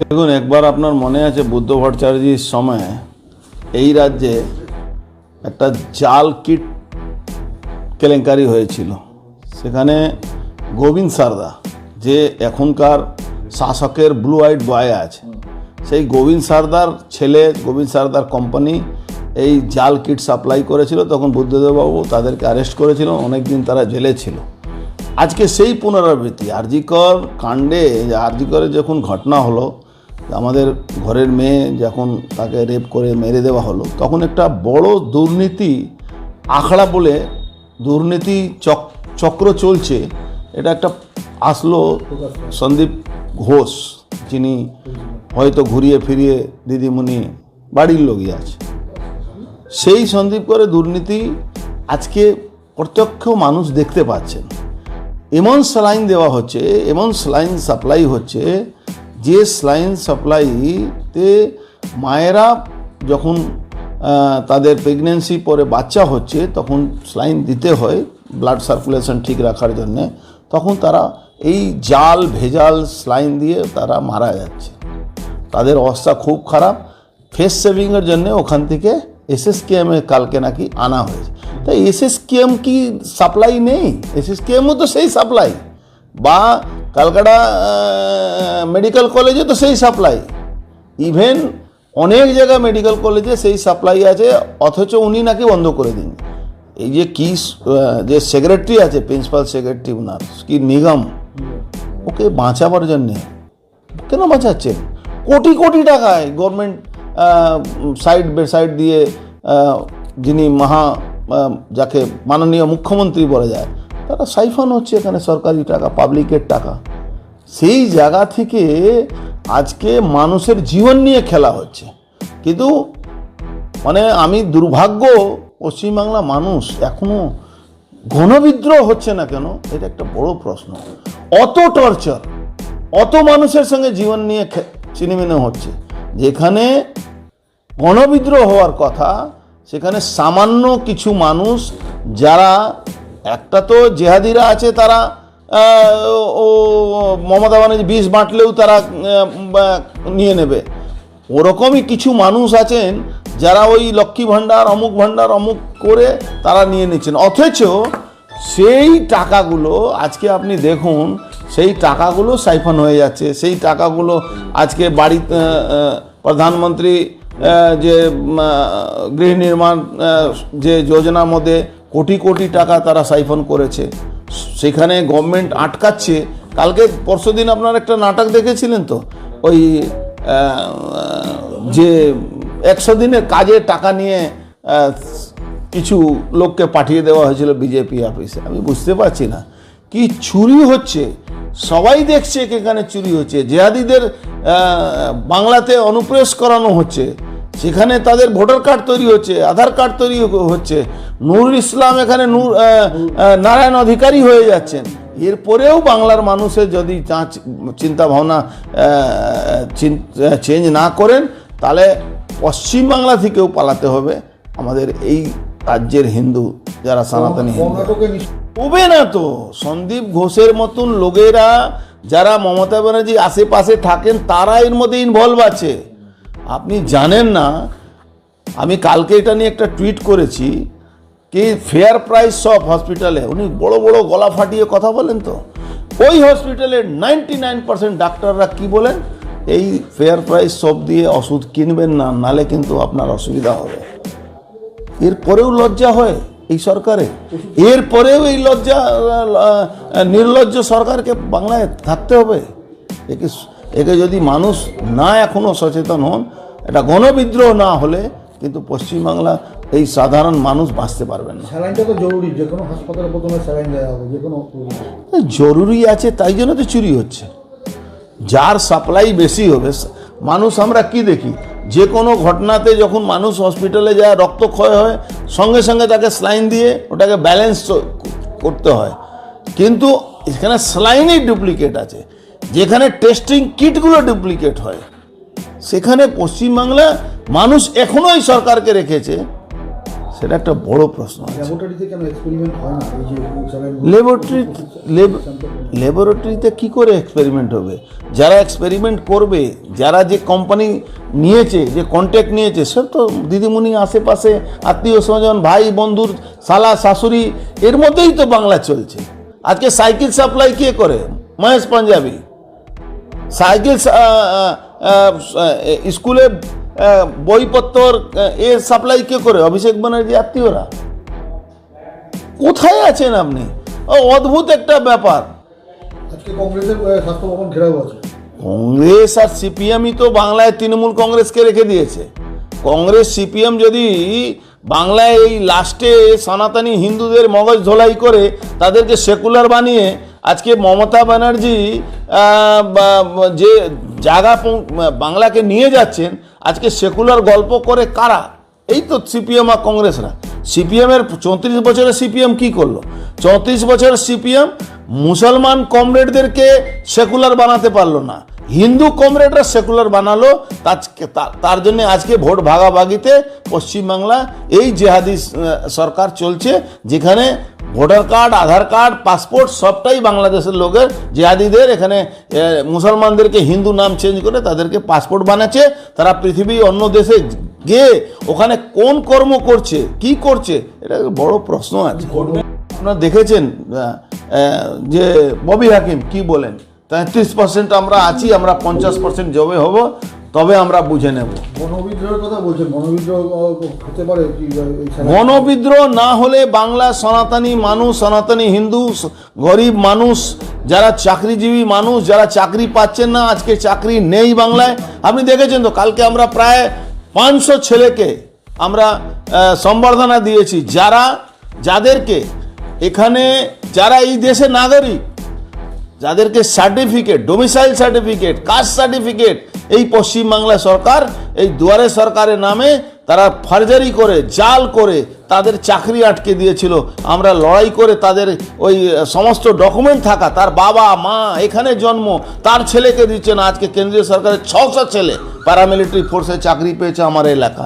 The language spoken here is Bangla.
দেখুন, একবার আপনার মনে আছে বুদ্ধ ভট্টাচার্যের সময় এই রাজ্যে একটা জাল কিট কেলেঙ্কারি হয়েছিল। সেখানে গোবিন্দ সারদা, যে এখনকার শাসকের ব্লু হোয়াইট বয় আছে, সেই গোবিন্দ সারদার ছেলে, গোবিন্দ সারদার কোম্পানি এই জাল কিট সাপ্লাই করেছিল। তখন বুদ্ধদেববাবু তাদেরকে অ্যারেস্ট করেছিল, অনেকদিন তারা জেলে ছিল। আজকে সেই পুনরাবৃত্তি, আরজিকর কাণ্ডে, আরজিকরের যখন ঘটনা হলো আমাদের ঘরের মেয়ে যখন তাকে রেপ করে মেরে দেওয়া হলো, তখন একটা বড় দুর্নীতি আখড়া বলে দুর্নীতি চক, চক্র চলছে। এটা একটা আসলো সন্দীপ ঘোষ, যিনি হয়তো ঘুরিয়ে ফিরিয়ে দিদিমণি বাড়ির লোকই আছে। সেই সন্দীপ করে দুর্নীতি আজকে প্রত্যক্ষ মানুষ দেখতে পাচ্ছেন। এমন স্যালাইন দেওয়া হচ্ছে, এমন স্যালাইন সাপ্লাই হচ্ছে যে স্যালাইন সাপ্লাইতে মায়েরা যখন তাদের প্রেগনেন্সি পরে বাচ্চা হচ্ছে, তখন স্লাইন দিতে হয় ব্লাড সার্কুলেশন ঠিক রাখার জন্যে, তখন তারা এই জাল, ভেজাল স্লাইন দিয়ে তারা মারা যাচ্ছে। তাদের অবস্থা খুব খারাপ। ফেস সেভিংয়ের জন্য ওখান থেকে এসএসকেএমে কালকে নাকি আনা হয়েছে। তাই এসএসকেএম কি সাপ্লাই নেই? এসএসকেএমও তো সেই সাপ্লাই বা কালকাটা মেডিকেল কলেজে তো সেই সাপ্লাই ইভেন অনেক জায়গায় মেডিকেল কলেজে সেই সাপ্লাই আছে, অথচ উনি নাকি বন্ধ করে দিন। এই যে কি যে সেক্রেটারি আছে প্রিন্সিপাল সেক্রেটারি ওনার কি নিগম, ওকে বাঁচাবার জন্যে, কেন বাঁচাচ্ছেন কোটি কোটি টাকায় গভর্নমেন্ট সাইড বে সাইড দিয়ে যিনি মহা যাকে মাননীয় মুখ্যমন্ত্রী বলা যায় তারা সাইফান হচ্ছে এখানে সরকারি টাকা, পাবলিকের টাকা। সেই জায়গা থেকে আজকে মানুষের জীবন নিয়ে খেলা হচ্ছে। কিন্তু মানে আমি দুর্ভাগ্য পশ্চিমবাংলা মানুষ এখনও গণবিদ্রোহ হচ্ছে না কেন? এটা একটা বড় প্রশ্ন। অত টর্চার অত মানুষের সঙ্গে জীবন নিয়ে চিনিমিনে হচ্ছে। যেখানে গণবিদ্রোহ হওয়ার কথা, সেখানে সামান্য কিছু মানুষ যারা একটা তো জেহাদিরা আছে, তারা ও মমতা ব্যানার্জি বিষ বাঁটলেও তারা নিয়ে নেবে। ওরকমই কিছু মানুষ আছেন যারা ওই লক্ষ্মী ভাণ্ডার, অমুক ভাণ্ডার, অমুক করে তারা নিয়ে নিচ্ছেন। অথচ সেই টাকাগুলো, আজকে আপনি দেখুন, সেই টাকাগুলো সাইফন হয়ে যাচ্ছে। সেই টাকাগুলো আজকে বাড়ি প্রধানমন্ত্রী যে গৃহ নির্মাণ যে যোজনার মধ্যে কোটি কোটি টাকা তারা সাইফন করেছে। সেখানে গভর্নমেন্ট আটকাচ্ছে। কালকে পরশুদিন আপনার একটা নাটক দেখেছিলেন তো? ওই যে একশো দিনের কাজে টাকা নিয়ে কিছু লোককে পাঠিয়ে দেওয়া হয়েছিল বিজেপি অফিসে। আমি বুঝতে পারছি না। কি চুরি হচ্ছে? সবাই দেখছে এখানে চুরি হচ্ছে। জেহাদিদের বাংলাতে অনুপ্রেস করানো হচ্ছে। সেখানে তাদের ভোটার কার্ড তৈরি হচ্ছে, আধার কার্ড তৈরি হচ্ছে। নুরুল ইসলাম এখানে নূর নারায়ণ অধিকারী হয়ে যাচ্ছেন। এরপরেও বাংলার মানুষের যদি চিন্তা ভাবনা চেঞ্জ না করেন তাহলে পশ্চিমবাংলা থেকেও পালাতে হবে আমাদের এই রাজ্যের হিন্দু যারা সনাতনী হবে না তো। সন্দীপ ঘোষের মতন লোকেরা যারা মমতা ব্যানার্জি আশেপাশে থাকেন তারা এর মধ্যে ইনভলভ আছে। আপনি জানেন না আমি কালকে এটা নিয়ে একটা টুইট করেছি। কি ফেয়ার প্রাইস সব হসপিটালে উনি বড় বড় গলা ফাটিয়ে কথা বলেন তো। ওই হসপিটালের নাইনটি নাইন পার্সেন্ট ডাক্তাররা কী বলেন? এই ফেয়ার প্রাইস সব দিয়ে ওষুধ কিনবেন না, নালে কিন্তু আপনার অসুবিধা হবে। এরপরেও লজ্জা হয় এই সরকারে। এরপরেও এই লজ্জা, নির্লজ্জ সরকারকে বাংলায় থাকতে হবে। একে একে যদি মানুষ না এখনও সচেতন হন এটা গণবিদ্রোহ না হলে কিন্তু পশ্চিমবাংলা এই সাধারণ মানুষ বাঁচতে পারবেন না। স্যালাইনটা তো জরুরি যে কোনো হাসপাতালে প্রথমে স্যালাইন দেওয়া হবে যে কোনো জরুরি আছে তাই জন্য তো চুরি হচ্ছে। যার সাপ্লাই বেশি হবে মানুষ আমরা কি দেখি? যে কোনো ঘটনাতে যখন মানুষ হসপিটালে যায় রক্তক্ষয় হয় সঙ্গে সঙ্গে তাকে স্লাইন দিয়ে ওটাকে ব্যালেন্স করতে হয়। কিন্তু এখানে স্লাইনই ডুপ্লিকেট আছে। যেখানে টেস্টিং কিটগুলো ডুপ্লিকেট হয়। সেখানে পশ্চিমবাংলা মানুষ এখনও এই সরকারকে রেখেছে সেটা একটা বড় প্রশ্ন ল্যাবরেটরিতে ল্যাবরেটরি কি করে এক্সপেরিমেন্ট হবে? যারা এক্সপেরিমেন্ট করবে যারা যে কোম্পানি নিয়েছে যে কন্ট্যাক্ট নিয়েছে সে তো দিদিমণি আশেপাশে আত্মীয় স্বজন ভাই বন্ধুর শালা শাশুড়ি এর মধ্যেই তো বাংলা চলছে। আজকে সাইকেল সাপ্লাই কে করে? মহেশ পাঞ্জাবি। সাইকেল স্কুলে বইপত্র এ সাপ্লাই কে করে? অভিষেক ব্যানার্জি আত্মীয়রা? কোথায় আছেন আপনি? ও অদ্ভুত একটা ব্যাপার। কংগ্রেস আর সিপিএমই তো বাংলায় তৃণমূল কংগ্রেসকে রেখে দিয়েছে। কংগ্রেস সিপিএম যদি বাংলায় এই লাস্টে সনাতনী হিন্দুদের মগজ ধোলাই করে তাদেরকে সেকুলার বানিয়ে আজকে মমতা ব্যানার্জি যে জায়গা বাংলাকে নিয়ে যাচ্ছেন, আজকে সেকুলার গল্প করে কারা? এই তো সিপিএম আর কংগ্রেসরা। সিপিএমের চৌত্রিশ বছরের সিপিএম কি করল? চৌত্রিশ বছরের সিপিএম মুসলমান কমরেডদেরকে সেকুলার বানাতে পারল না। হিন্দু কমরেডরা সেকুলার বানালো তার জন্য আজকে ভোট ভাগাভাগিতে পশ্চিমবাংলা এই জেহাদি সরকার চলছে যেখানে voter card Aadhaar card passport সবটাই বাংলাদেশের লোকের জেহাদিদের এখানে মুসলমানদেরকে হিন্দু নাম চেঞ্জ করে তাদেরকে পাসপোর্ট বানাচ্ছে তারা পৃথিবীর অন্য দেশে গিয়ে ওখানে কোন কর্ম করছে কি করছে এটা বড় প্রশ্ন আছে। আপনারা দেখেছেন যে ববি হাকিম কি বলেন? তেত্রিশ পার্সেন্ট আমরা আছি আমরা পঞ্চাশ পার্সেন্ট জবে হব তবে আমরা বুঝে নেব। গণবিদ্রোহের কথা বলছেন গণবিদ্রোহ হতে পারে গণবিদ্রোহ না হলে বাংলা সনাতনী মানুষ সনাতনী হিন্দু গরিব মানুষ যারা চাকরিজীবী মানুষ যারা চাকরি পাচ্ছেন না আজকে চাকরি নেই বাংলায়। আপনি দেখেছেন তো কালকে আমরা প্রায় পাঁচশো ছেলেকে আমরা সম্বর্ধনা দিয়েছি। যারা যাদেরকে এখানে যারা এই দেশে নাগরিক যাদেরকে certificate domicile certificate caste certificate এই পশ্চিমবাংলা সরকার, এই দুয়ারে সরকারের নামে তারা ফার্জারি করে, জাল করে তাদের চাকরি আটকে দিয়েছিল। আমরা লড়াই করে তাদের ওই সমস্ত ডকুমেন্ট থাকা, তার বাবা, মা, এখানে জন্ম, তার ছেলেকে দিচ্ছে না। আজকে কেন্দ্রীয় সরকারের ছশো ছেলে প্যারামিলিটারি ফোর্সে চাকরি পেয়েছে আমার এলাকা।